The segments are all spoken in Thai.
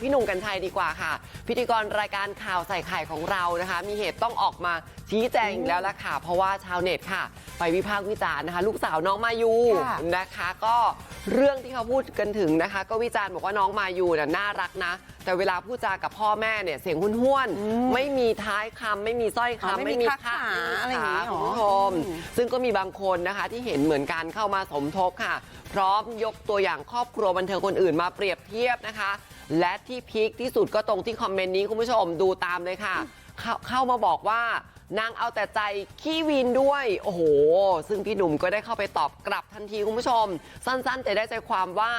พี่หนุ่มกัญชัยดีกว่าค่ะ พิธีกรรายการข่าวใส่ไข่ของเรานะคะ มีเหตุต้องออกมาชี้แจงอีกแล้วละค่ะ เพราะว่าชาวเน็ตค่ะ ไปวิพากษ์วิจารณ์นะคะ ลูกสาวน้องมายูค่ะนะคะ ก็เรื่องที่เขาพูดกันถึงนะคะ ก็วิจารณ์บอกว่าน้องมายูน่ะน่ารักนะ แต่เวลาพูดจากับพ่อแม่เนี่ยเสียงห้วนๆไม่มีท้ายคำไม่มีสร้อยอ๋อคำไม่มีขาขาอะไรอย่างงี้นี้หรอคุณผู้ชมซึ่งก็มีบางคนนะคะที่เห็นเหมือนกันเข้ามาสมทบค่ะ พร้อมยกตัวอย่างครอบครัวบันเทิงคนอื่นมาเปรียบเทียบนะคะ และที่พีคที่สุดก็ตรงที่คอมเมนต์นี้คุณผู้ชมดูตามเลยค่ะเข้าเข้ามาบอกว่านางเอาแต่ใจขี้วินด้วย โอ้โห ซึ่งพี่หนุ่มก็ได้เข้าไปตอบกลับทันทีคุณผู้ชม สั้นๆ แต่ได้ใจความว่า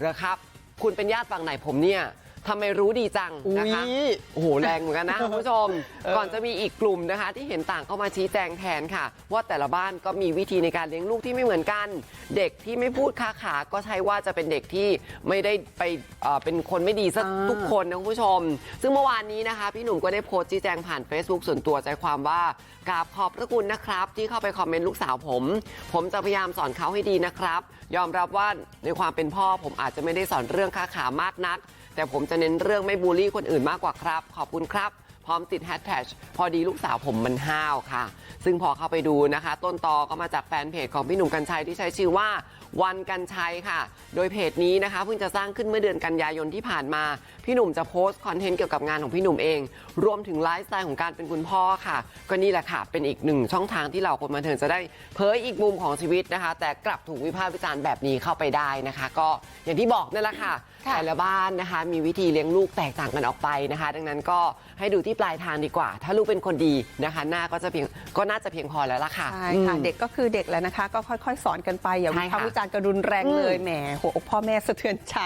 เหรอครับ คุณเป็นญาติฝั่งไหนผมเนี่ย ทำไมรู้ดีจังนะคะอุ๊ยโอ้โหแรงเหมือนกันนะคุณผู้ชม ก่อนจะมีอีกกลุ่มนะคะ ที่เห็นต่างเข้ามาชี้แจงแทนค่ะ ว่าแต่ละบ้านก็มีวิธีในการเลี้ยงลูกที่ไม่เหมือนกัน เด็กที่ไม่พูดค้าขาก็ใช่ว่าจะเป็นเด็กที่ไม่ได้ไปเอ่อเป็นคนไม่ดีสักอ่าทุกคนนะคุณผู้ชม ซึ่งเมื่อวานนี้นะคะ พี่หนุ่มก็ได้โพสต์ชี้แจงผ่าน Facebook ส่วนตัวใจความว่ากราบขอบพระคุณนะครับ ที่เข้าไปคอมเมนต์ลูกสาวผม ผมจะพยายามสอนเขาให้ดีนะครับ ยอมรับว่าในความเป็นพ่อผมอาจจะไม่ได้สอนเรื่องค้าขามากนัก แต่ผมจะเน้นเรื่องไม่บูลลี่คนอื่นมากกว่าครับ ขอบคุณครับ พร้อมติดแฮชแท็กพอดีลูกสาวผมมันห้าวค่ะ ซึ่งพอเข้าไปดูนะคะ ต้นตอก็มาจากแฟนเพจของพี่หนุ่มกัญชัยที่ใช้ชื่อว่า วันกัญชัยค่ะ โดยเพจนี้นะคะเพิ่งจะสร้างขึ้นเมื่อเดือนกันยายนที่ผ่านมา พี่หนุ่มจะโพสต์คอนเทนต์เกี่ยวกับงานของพี่หนุ่มเอง รวมถึงไลฟ์สไตล์ของการเป็นคุณพ่อค่ะ ก็นี่แหละค่ะ เป็นอีกหนึ่งช่องทางที่เราคนบันเทิงจะได้เผยอีกมุมของชีวิตนะคะ แต่กลับถูกวิพากษ์วิจารณ์แบบนี้เข้าไปได้นะคะ ก็อย่างที่บอกนั่นแหละค่ะค่ะแต่ละบ้านนะคะ มีวิธีเลี้ยงลูกแตกต่างกันออกไปนะคะ ดังนั้นก็ให้ดูที่ปลายทางดีกว่า ถ้าลูกเป็นคนดีนะคะ หน้าก็จะเพียงก็น่าจะเพียงพอแล้วล่ะค่ะใช่ค่ะอืมเด็กก็คือเด็กแล้วนะคะ ก็ค่อย ๆ สอนกันไปอย่าใช่วิค่ะพากษ์วิจารณ์กันรุนแรงเลยแหมหัวอกพ่อแม่สะเทือนใจ